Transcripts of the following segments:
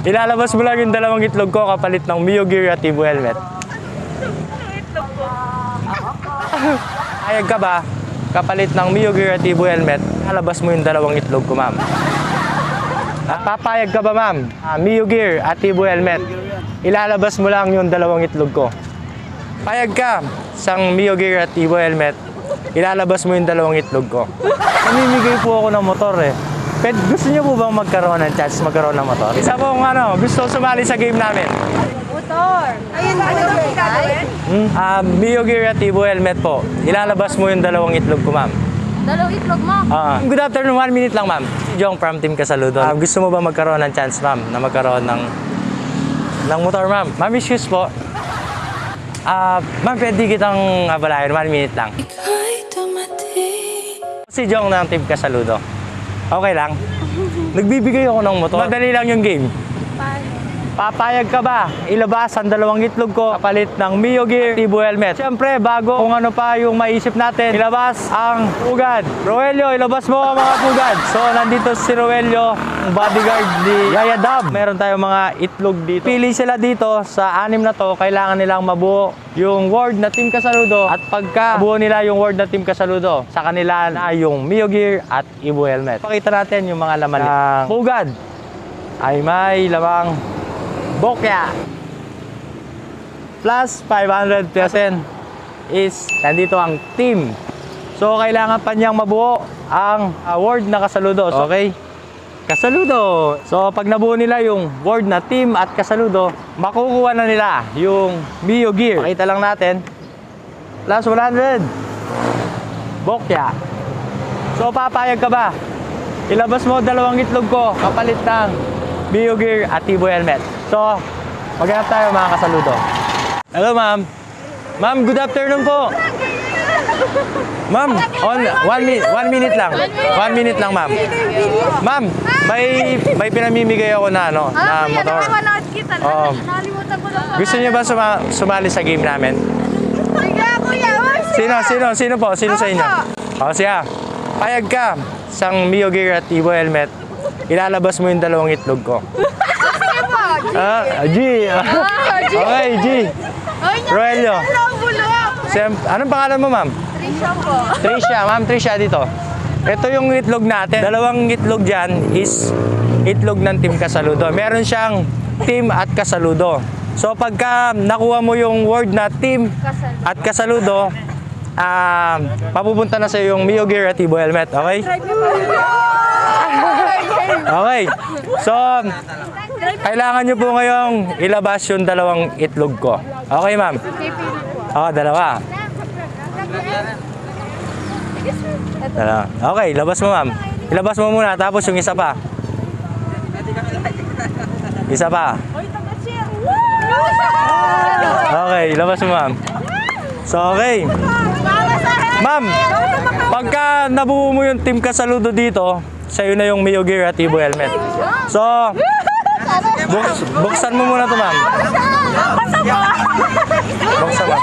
Ilalabas mo lang yung dalawang itlog ko kapalit ng Mio Gear at Tibo helmet. Ayag ka ba? Kapalit ng Mio Gear at Tibo helmet, ilalabas mo yung dalawang itlog ko, ma'am. At papayag ka ba, ma'am? Ah, Mio Gear at Tibo helmet. Ilalabas mo lang yung dalawang itlog ko. Payag ka sang Mio Gear at Tibo helmet. Ilalabas mo yung dalawang itlog ko. Namimigay po ako ng motor eh. Pwede, gusto niyo po bang magkaroon ng chance magkaroon ng motor? Isa po kung ano, gusto sumali sa game namin. Motor. Ayun, ano yung gagawin? Hmm? Ah, Mio Gear at Tibo helmet po. Ilalabas mo yung dalawang itlog ko, ma'am. Dalawang itlog mo. Ah, good afternoon, one minute lang, ma'am. Si Jong from Team Kasaludo. Ah, gusto mo ba magkaroon ng chance, ma'am, na magkaroon ng ng motor, ma'am? Ma'am, excuse po. Ah, ma'am, pwede kitang abalayan, one minute lang. Si Jong ng Team Kasaludo. Okay lang? Nagbibigay ako ng motor. Madali lang yung game. Paano? Papayag ka ba? Ilabas ang dalawang itlog ko kapalit ng Mio Gear Tibo helmet. Siyempre, bago kung ano pa yung maisip natin, ilabas ang pugad. Roelio, ilabas mo ang mga pugad. So, nandito si Roelio, bodyguard ni Yaya Dab. Meron tayong mga itlog dito. Pili sila dito sa anim na to, kailangan nilang mabuo yung word na Team Kasaludo at pagka buo nila yung word na Team Kasaludo, sa kanila na yung Mio Gear at Ibo helmet. Pakita natin yung mga laman ng pugad ay may lamang Bokya. Plus 500 pesos is nandito ang team. So kailangan pa niyang mabuo ang award na kasaludo. Okay? Kasaludo. So pag nabuo nila yung word na team at kasaludo, makukuha na nila yung Mio Gear. Pakita lang natin. Plus 100. Bokya. So papayag ka ba? Ilabas mo dalawang itlog ko kapalit ng Mio Gear at Tibo helmet. So, maghanap tayo mga kasaludo. Hello ma'am. Ma'am, good afternoon po. Ma'am, on one minute, one minute lang. One minute lang, ma'am. Ma'am, may may pinamimigay ako na ano, na Ah, kuya, motor. Oo. Lang. Gusto niyo ba suma- sumali sa game namin? Sino, sino, sino po? Sino sa inyo? O siya. Payag ka sang Mio Gear at Ibo helmet. Ilalabas mo yung dalawang itlog ko. Ah, G. Ah, G. Okay, G. Roelio. Sem, anong pangalan mo, ma'am? Trisha po. Trisha, ma'am Trisha dito. Ito yung itlog natin. Dalawang itlog dyan is itlog ng Team Kasaludo. Meron siyang team at kasaludo. So pagka nakuha mo yung word na team at kasaludo, ah mapupunta na sa yung Mio Gear at Ibo helmet. Okay? Okay. So, kailangan nyo po ngayong ilabas yung dalawang itlog ko. Okay, ma'am? Oo, dalawa. Dalawa. Okay, labas mo, ma'am. Ilabas mo muna, tapos yung isa pa. Isa pa. Okay, labas mo, ma'am. So, okay. Ma'am, pagka nabuo mo yung team kasaludo dito, sa'yo na yung Mio Gear at helmet. So, buks- buksan mo muna to, ma'am. Buksan mo.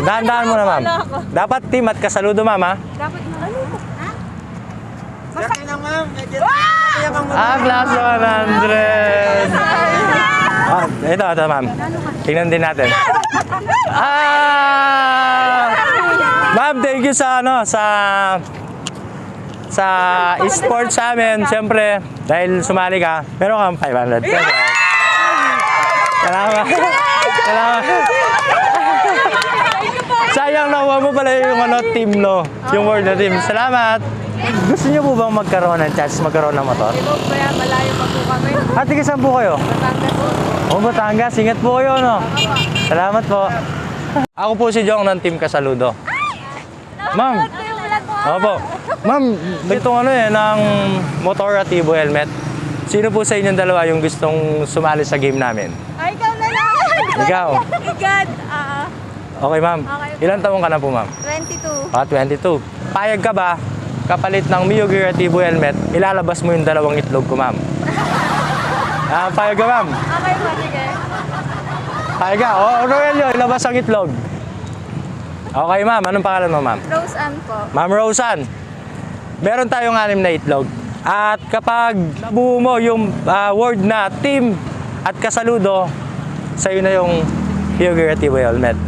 Dahan-dahan muna, ma'am. Dapat team at kasaludo, ma'am, ha? Dapat na ano? Ah, plus 100. Ah, ito, ito, ma'am. Tingnan din natin. Ah! Ma'am, thank you sa ano, sa sa sports sa amin. Siyempre, dahil sumali ka, meron kang 500 pesos. Salamat. Salamat. Sayang nakuha mo pala yung ano, team, no? Yung word na team. Salamat. Gusto niyo po bang magkaroon ng chance magkaroon ng motor? Di ba kaya malayo pa po kami? Ate, saan po kayo? Batangas po. O, Batangas. Ingat po kayo, no? Salamat po. Ako po si Jong ng Team Kasaludo. Ma'am. Opo. Ma'am, itong ano eh, ng motor at Ibo helmet. Sino po sa inyong dalawa yung gustong sumali sa game namin? Ay, ikaw na lang. Ikaw. God. Ah, Okay, ma'am. Okay. Ilan taong ka na po, ma'am? 22. Ah, 22. Payag ka ba? Kapalit ng Mio Gear at Ibo helmet, ilalabas mo yung dalawang itlog ko, ma'am. Ah, payag ka, ma'am. Okay po, sige. Payag ka. O, oh, Roelio, ilabas ang itlog. Okay, ma'am. Anong pangalan mo, ma'am? Rose Ann po. Ma'am Rosan, meron tayong anim na itlog. At kapag nabuo mo yung ah, word na team at kasaludo, sa'yo na yung figurative helmet.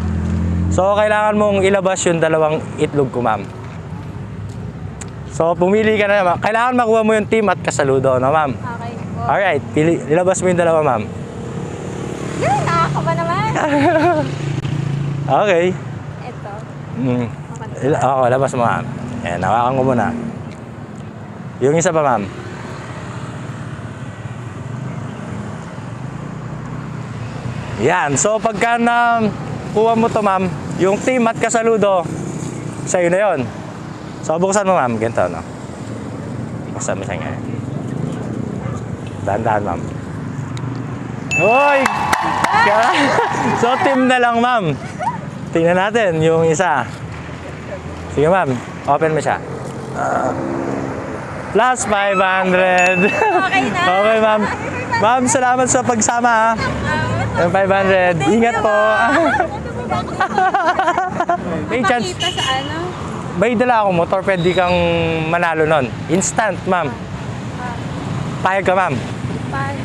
So, kailangan mong ilabas yung dalawang itlog ko, ma'am. So, pumili ka na naman. Kailangan makuha mo yung team at kasaludo, no, ma'am? Okay po. Alright, pili, ilabas mo yung dalawa, ma'am. Yun, nakakaba naman. Okay. Mm. Oo, labas mo, ma'am. Ayan, hawakan ko muna. Yung isa pa, ma'am. Yan. So, pagka na kuha mo to, ma'am, yung team at kasaludo, sa'yo na yon. So, buksan mo, ma'am. Ganito, no? Buksan mo siya. Dahan-dahan, ma'am. Uy! Ka- so, team na lang, ma'am. Tingnan natin yung isa. Sige, ma'am. Open mo siya. Ah. plus 500. Okay na. okay, ma'am. Ma'am, salamat sa pagsama. Yung 500. Ingat po. May chance. Sa ano? May dala akong motor, pwede kang manalo nun. Instant, ma'am. Payag ka, ma'am. Paano?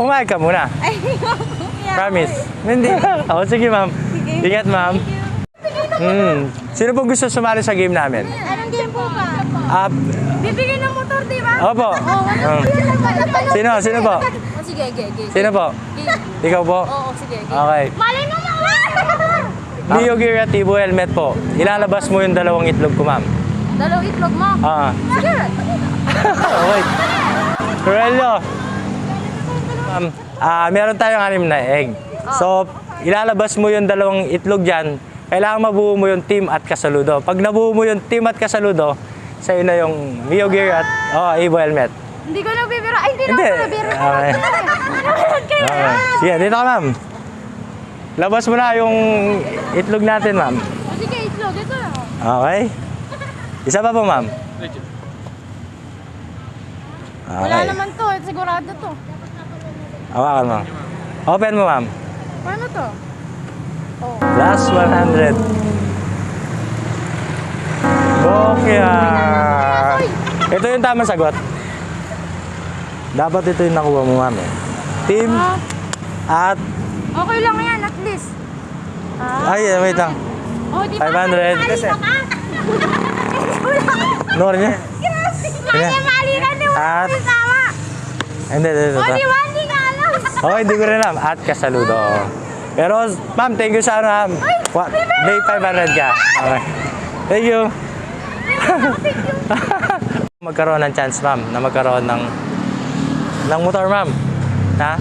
Pumayag ka muna. Ay. Promise. Hindi. Oo, sige, ma'am. Ingat, ma'am. Hmm. Sino pong gusto sumali sa game namin? Anong game po ba? Ah, Bibigyan ng motor, di ba? opo. Hmm. Sino? Sino po? Oh, sige, sige, sige. Sino po? Ikaw po? Oo, sige, sige. Okay. Malay mo, mama! Mio Gear Tibo helmet po. Ilalabas mo yung dalawang itlog ko, ma'am. Dalawang itlog mo. Ah. Sige. okay. Corelio. Ma'am, ah, meron tayong anim na egg. So, ilalabas mo yung dalawang itlog dyan. Kailangan mabuo mo yung team at kasaludo. Pag nabuo mo yung team at kasaludo, sa'yo na yung Mio Gear at oh, Evo helmet. Hindi ko nabibiro. Ay, hindi, Hindi. na ako nabibiro. Okay. Nanonood kayo. Okay. Sige, dito ka, ma'am. Labas mo na yung itlog natin, ma'am. Oh, Sige, itlog. Ito lang. Okay. Isa pa po, ma'am. Wala Okay. naman to. Sigurado to. Hawakan mo. Open mo, ma'am. Paano to? Oh. Last 100. Bokya! Ah. Ito yung tamang sagot. Dapat ito yung nakuha mo, mami. Team Ah, at... okay lang yan, at least. Ah, Ay, eh, wait lang. oh, di ba? 500. Mali niya. Grabe. Mali, mali ka. Di Tama. Hindi, hindi, hindi. Only 100. Oh, hindi ko rin alam. At kasaludo. Pero, ma'am, thank you sa ano, ma'am. What? May 500 ka. Okay. Thank you. magkaroon ng chance, ma'am, na magkaroon ng ng motor, ma'am. Ha?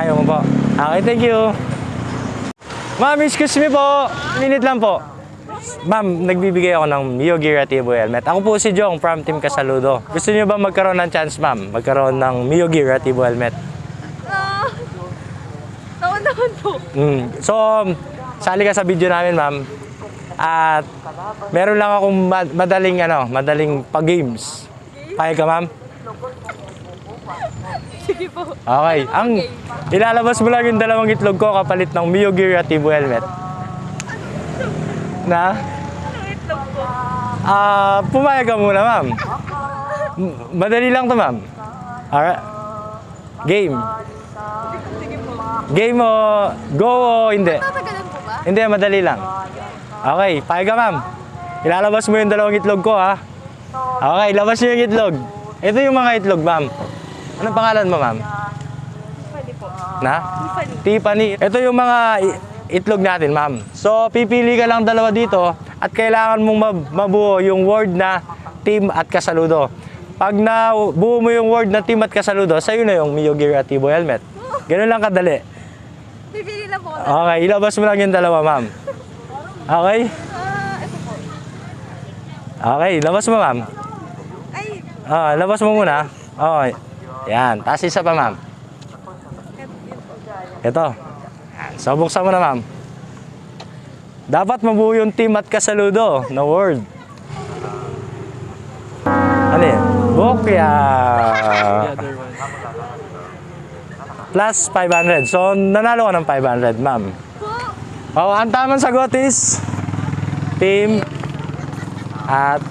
Ayaw mo po. Okay, thank you. Ma'am, excuse me po. Minute lang po. Ma'am, nagbibigay ako ng Mio Gear at Evo Helmet. Ako po si Jong from Team Kasaludo. Gusto niyo ba magkaroon ng chance, ma'am? Magkaroon ng Mio Gear at Evo Helmet? Taon-taon po. Mm. So, sali ka sa video namin, ma'am. At meron lang akong ma- madaling ano, madaling pag-games. Payag ka, ma'am? Sige po. Okay. Ang ilalabas mo lang yung dalawang itlog ko kapalit ng Mio Gear at Tibo helmet. Na? Ah, pumayag ka muna, ma'am. M- Madali lang to, ma'am. Alright. Game. Game o go o hindi? Po ba? Hindi, madali lang. Okay, payag ka, ma'am. Ilalabas mo yung dalawang itlog ko, ha? Okay, labas mo yung itlog. Ito yung mga itlog, ma'am. Anong pangalan mo, ma'am? Na? Tiffany. Ito yung mga itlog natin, ma'am. So, pipili ka lang dalawa dito at kailangan mong mab- mabuo yung word na team at kasaludo. Pag nabuo mo yung word na team at kasaludo, sa'yo na yung Mio Gear at Tibo Helmet. Ganun lang kadali. Bibili na po. ako. Okay, ilabas mo lang yung dalawa, ma'am. Okay? Ah, ito po. Okay, labas mo, ma'am. Ay, Ah, labas mo muna. Okay. Yan, taas isa pa, ma'am. Ito. Yan. So, buksan mo na, ma'am. Dapat mabuo yung team at kasaludo na word. Ano yun? Bokya. Plus 500. So, nanalo ka ng 500, ma'am. Oh, ang tamang sagot is team at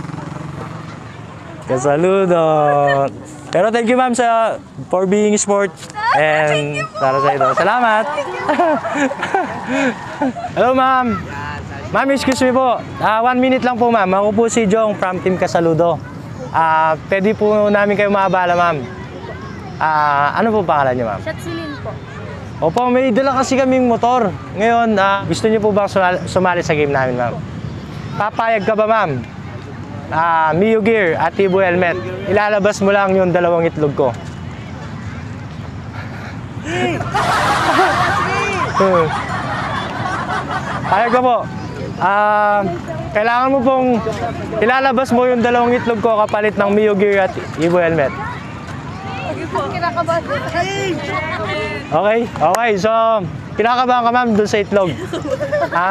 Kasaludo. Pero thank you ma'am sa for being sport and para sa ito. Salamat. Hello ma'am. Ma'am, excuse me po. Ah, one minute lang po ma'am. Ako po si Jong from Team Kasaludo. Ah, pwede po namin kayo maabala ma'am. Ah, ano po pangalan niyo ma'am? Shatsilin po. Opo, may dala kasi kaming motor. Ngayon, ah, gusto niyo po bang sumali, sumali sa game namin, ma'am? Papayag ka ba, ma'am? Ah, Mio Gear at Tibo Helmet. Ilalabas mo lang yung dalawang itlog ko. Hmm. Payag ka po. Ah, kailangan mo pong ilalabas mo yung dalawang itlog ko kapalit ng Mio Gear at Tibo Helmet. Okay? Okay, so kinakabahan ka ma'am doon sa itlog. ha?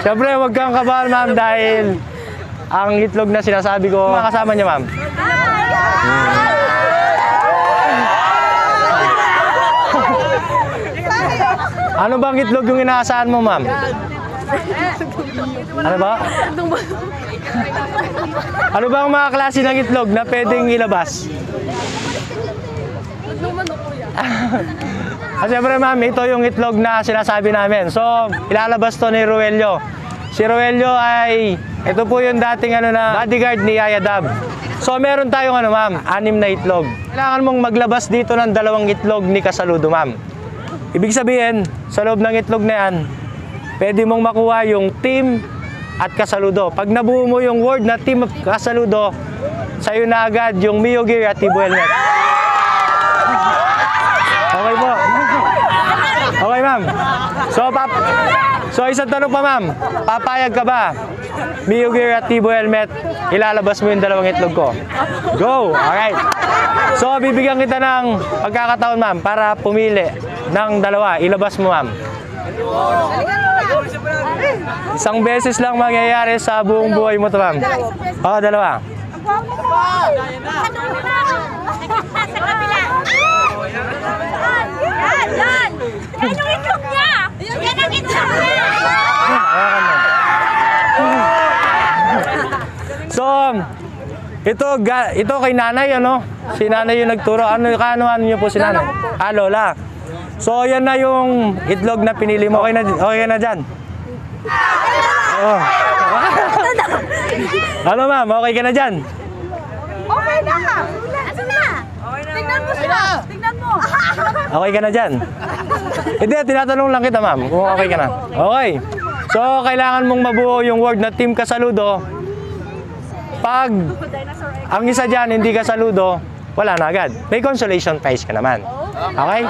Siyempre, huwag kang kabahan ma'am dahil ang itlog na sinasabi ko, makasama niya ma'am. Ano bang itlog yung inaasahan mo ma'am? Ano ba? Ano ba ang mga klase ng itlog na pwedeng ilabas? Naman ako yan. Ah, siyempre ma'am, ito yung itlog na sinasabi namin. So, ilalabas to ni Ruelio. Si Ruelio ay, ito po yung dating ano na bodyguard ni Yaya. So, meron tayong ano ma'am, anim na itlog. Kailangan mong maglabas dito ng dalawang itlog ni Kasaludo ma'am. Ibig sabihin, sa loob ng itlog na yan, pwede mong makuha yung team at Kasaludo. Pag nabuo mo yung word na team at Kasaludo, sa'yo na agad yung Mio Gear at Tibo Helmet. Okay po. Okay, ma'am. So, pap so isang tanong pa, ma'am. Papayag ka ba? Gear at Tibo Helmet, ilalabas mo yung dalawang itlog ko. Go! Alright. So, bibigyan kita ng pagkakataon, ma'am, para pumili ng dalawa. Ilabas mo, ma'am. Isang beses lang mangyayari sa buong buhay mo to, ma'am. Oo, dalawa. Sa kabila. Yan, yan. Yan yung itlog niya. Yan ang itlog niya. So, ito, ga, ito kay nanay, ano? Si nanay yung nagturo. Ano, kaano, ano niyo po si nanay? Ah, lola. So, yan na yung itlog na pinili mo. Okay na, okay ka na dyan? Oh. ano ma'am, okay ka na dyan? Okay na! Asan na? Tingnan mo sila! Tingnan mo! Okay ka na dyan? Hindi, tinatanong lang kita ma'am kung okay ka na. Okay. So, kailangan mong mabuo yung word na team kasaludo. Pag ang isa dyan hindi kasaludo, wala na agad. May consolation prize ka naman. Okay?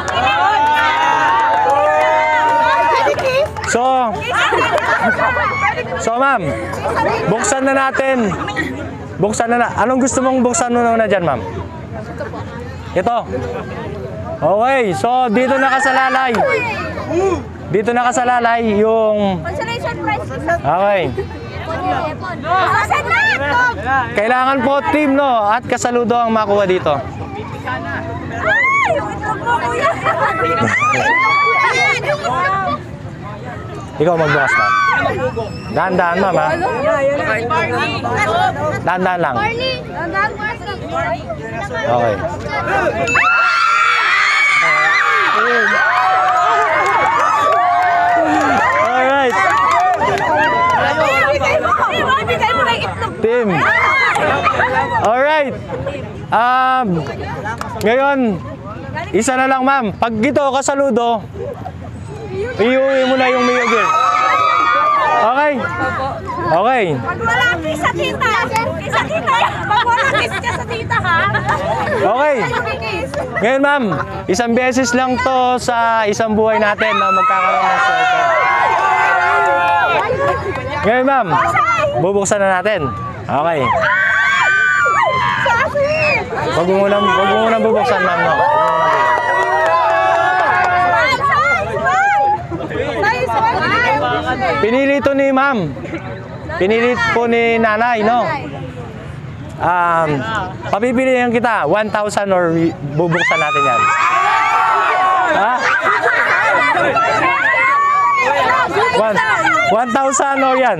So, so ma'am, buksan na natin. Buksan na na. Anong gusto mong buksan mo na dyan, ma'am? Ito. Okay, so dito nakasalalay. Dito nakasalalay yung... Consolation prize. Okay. Na? Kailangan po team, no? At kasaludo ang makuha dito. Yung itlog mo, kuya. Ikaw magbukas, ma'am. Dahan-dahan, ma'am, ha? Dahan-dahan lang. Barney. Okay. Alright, team. Alright. Um, ngayon, isa na lang, ma'am. Pag ito kasaludo, iuwi mo na yung Mio Gear. Okay? Okay. Pag wala kiss sa tita. Kiss sa tita. Pag wala kiss ka sa tita, ha? Okay. Ngayon, ma'am, isang beses lang to sa isang buhay natin na magkakaroon ng swerte. Ngayon, ma'am, bubuksan na natin. Okay. Wag mo muna, wag mo muna bubuksan, ma'am, no? Pinili to ni ma'am. Pinili po ni nanay, no? Um, papipilihan kita, 1,000 or bubuksan natin yan. Ha? One, 1,000 or yan?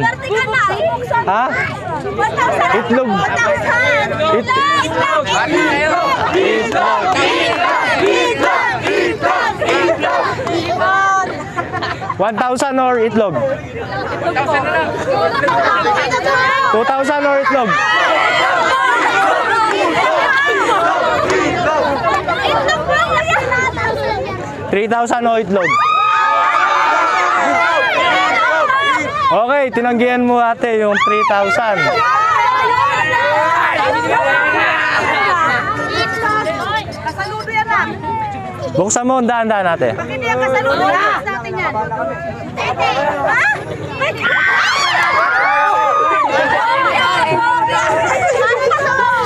Ha? Itlog. It- One thousand or itlog? Two thousand or itlog? Three thousand or itlog? Okay, tinanggihan mo ate yung 3,000. Kasaludo yan ah. Buksan mo, daan-daan ate. Hindi yan kasaludo. Natin yan. Ha?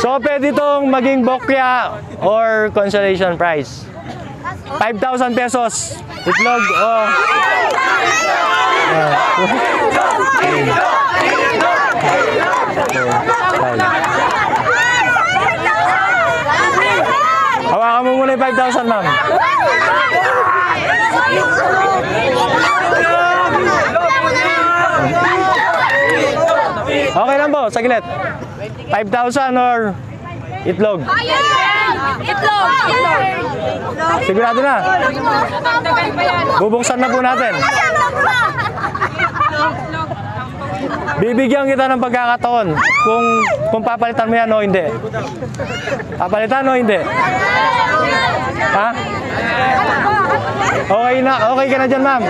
So, pwede itong maging bokya or consolation prize. 5,000 pesos. Itlog o... Hawakan mo muna yung 5,000, ma'am. Okay lang po, saglit. 5,000 or itlog. Itlog! Sigurado na. Bubuksan na po natin. Bibigyan kita ng pagkakataon kung kung papalitan mo yan o hindi. Papalitan o hindi? Ha? Okay na, okay ka na dyan, ma'am.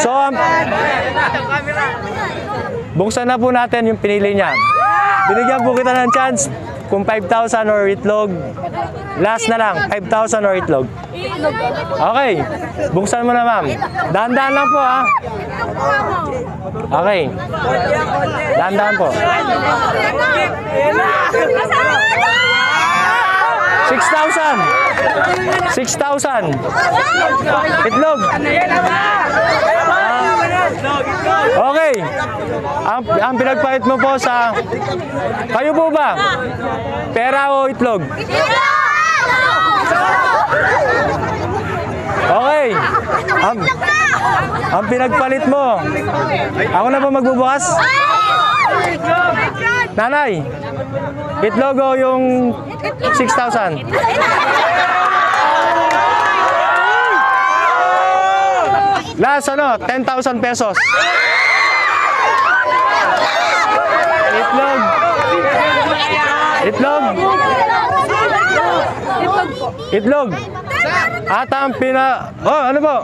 So, um, buksan na po natin yung pinili niya. Binigyan po kita ng chance kung 5,000 or itlog. Last na lang, 5,000 or itlog. Okay, buksan mo na ma'am. Dahan-dahan lang po ha. Okay. Dahan-dahan po. 6,000. 6,000. Itlog. Okay. Ang, ang pinagpahit mo po sa... Kayo po ba? Pera o itlog? Okay. Ang, ang pinagpalit mo. Ako na ba magbubukas? Nanay, itlog o yung 6,000? Last ano, 10,000 pesos. Itlog. Itlog. Itlog. At ang pina... Oh, ano po?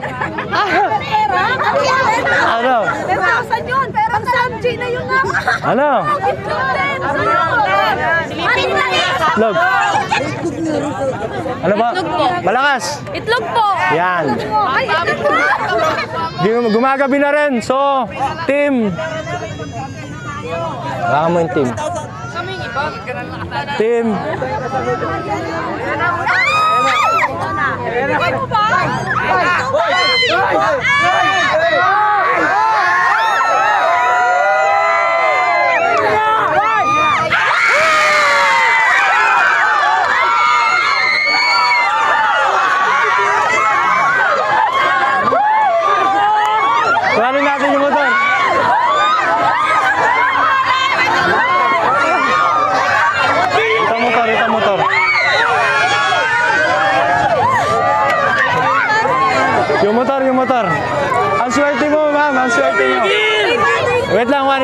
Ano? Pero saan yun? Pero saan? Gina yun nga. Ano? Itlog. Ano ba? Malakas. Itlog po! Yan. Ay, itlog po. Gum- Gumagabi na rin. So, team. Baka mo yung team. Team. Bigay mo ba? Kuhanin natin yung motor. Ito motor, ito motor. Yung motor, yung motor. Ang swerte mo, ma'am. Ang swerte mo.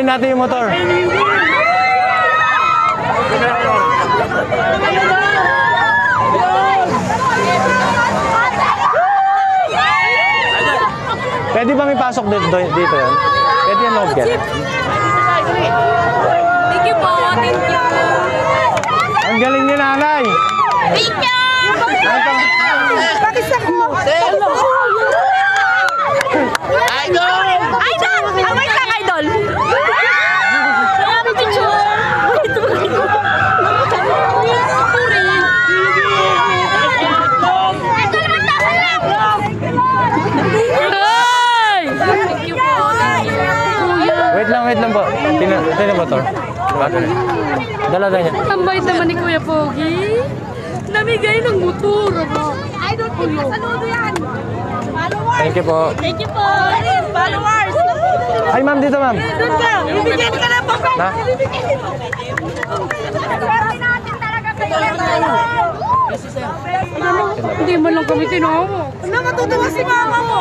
Kuhanin natin yung motor. Pwede ba may pasok dito, dito yan? Pwede yan loob yan. Thank you po! Thank you! Ang galing ni nanay. Thank you! Bakit sa ko? Idol! Idol! Ah, wait lang, Idol! Salamat, picture! Ay! Thank you po. Thank you. Kuya. Wait lang, wait lang po. Tina, tina motor. Na niya. Ang bait naman ni Kuya Pogi. Namigay ng motor. Idol po yun. Kasaludo yan. Followers. Thank you po. Thank you po. Followers. Ay, ma'am, dito, ma'am. Doon ka. Ibigyan ka na pang Na? Swerte natin talaga kayo. Hindi mo lang kami tinawag. Na matutuwa si mama mo.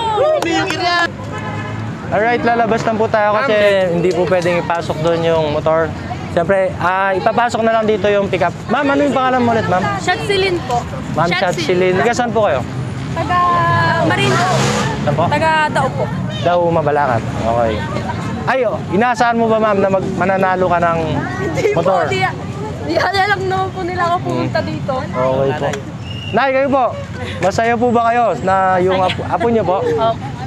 Alright, lalabas lang po tayo kasi hindi po pwedeng ipasok doon yung motor. Siyempre, ah, ipapasok na lang dito yung pickup. Ma'am, ano yung pangalan mo ulit, ma'am? Shatsilin po. Ma'am Chatsilin. Taga saan po kayo? Taga Marino. Saan po? Taga Dao po. Daw Mabalakat. Okay. Ay, oh, inaasahan mo ba ma'am na mag mananalo ka ng motor? Di, di alam naman po nila ako pumunta dito. Okay po. Nay, kayo po. Masaya po ba kayo na yung apo, apo niyo po?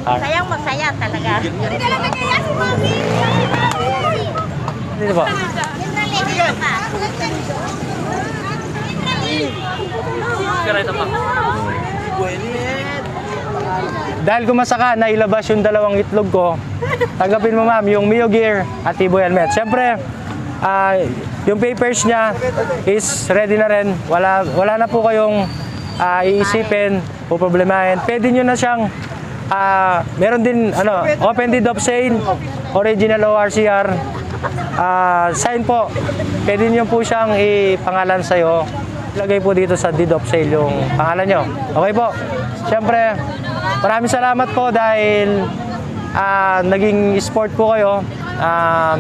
Ah, Sayang masaya talaga. Hindi ka Dahil kumasaka na ilabas yung dalawang itlog ko, tanggapin mo ma'am yung Mio Gear at Tibo Helmet. Siyempre, ah, yung papers niya is ready na rin. Wala, wala na po kayong ah, iisipin, puproblemahin. Pwede nyo na siyang, ah, meron din ano, open deed of sale, original ORCR, ah, sign po. Pwede nyo po siyang ipangalan sa'yo. Lagay po dito sa deed of sale yung pangalan nyo. Okay po. Siyempre, maraming salamat po dahil ah, naging sport po kayo um,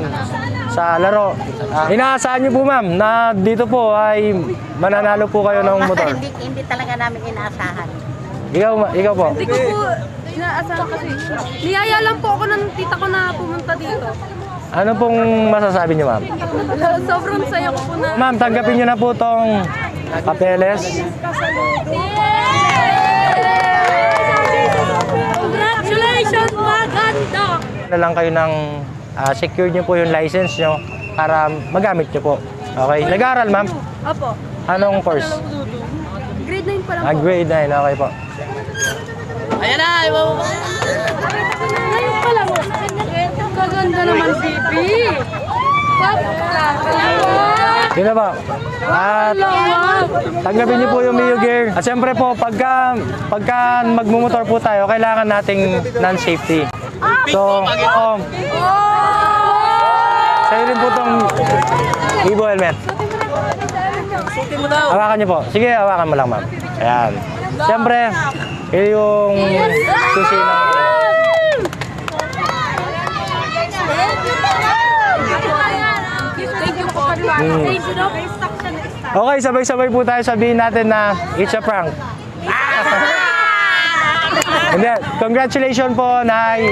sa laro. Ah, inaasahan nyo po ma'am na dito po ay mananalo po kayo ng motor. hindi, hindi talaga namin inaasahan. Ikaw, ma- ikaw po. Hindi ko po inaasahan kasi. Niyaya lang po ako ng tita ko na pumunta dito. Ano pong masasabi nyo ma'am? Sobrang saya ko po na. Ma'am, tanggapin nyo na po tong papeles. Congratulations, maganda! na lang kayo ng ah, secure nyo po yung license nyo para magamit nyo po. Okay? Nag-aaral, ma'am? Opo. Anong course? Grade 9 pa lang Ah, po. grade 9. Okay po. Ngayon pa lang. Kaganda naman, baby. Na po. At tanggapin nyo po yung Mio Gear. At siyempre po, pagka, pagka magmumotor po tayo, kailangan nating non-safety. So, oh, sa'yo rin po itong Evo helmet. Hawakan nyo po. Sige, hawakan mo lang, ma'am. Ayan. Siyempre, yun yung susi ng... Thank you po. Thank you, no? Okay, sabay-sabay po tayo sabihin natin na it's a prank. Hindi, congratulations po, Nay.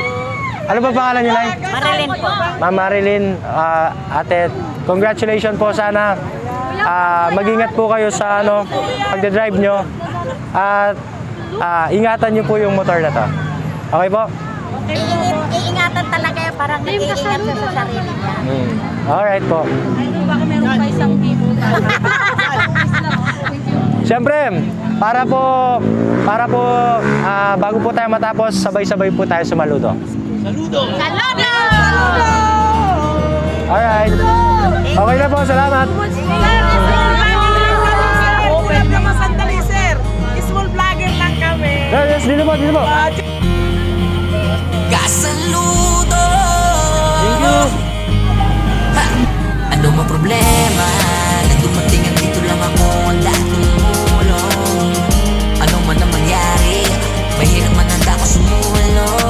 Ano ba pangalan niyo, Nay? Marilyn po. Ma'am Marilyn, ah, ate, congratulations po. Sana ah, mag-ingat po kayo sa ano, pagdadrive nyo. At ah, ingatan nyo po yung motor na to. Okay po? Iingat, iingatan talaga. Parang nag-iingat siya sa sarili niya. Hmm. Alright po. Baka meron pa isang bibo Siyempre, para po, para po, ah, bago po tayo matapos, sabay-sabay po tayo sumaludo. Saludo! Alright. Okay na po, salamat. Open naman sandali, sir. Small vlogger lang kami. Yes, dito po, dito po. Kasaludo sa'yo. Ha! Ano mang problema? Na dumating at lang ako Ang Ano man ang mangyari Mahirap man handa ko sumulong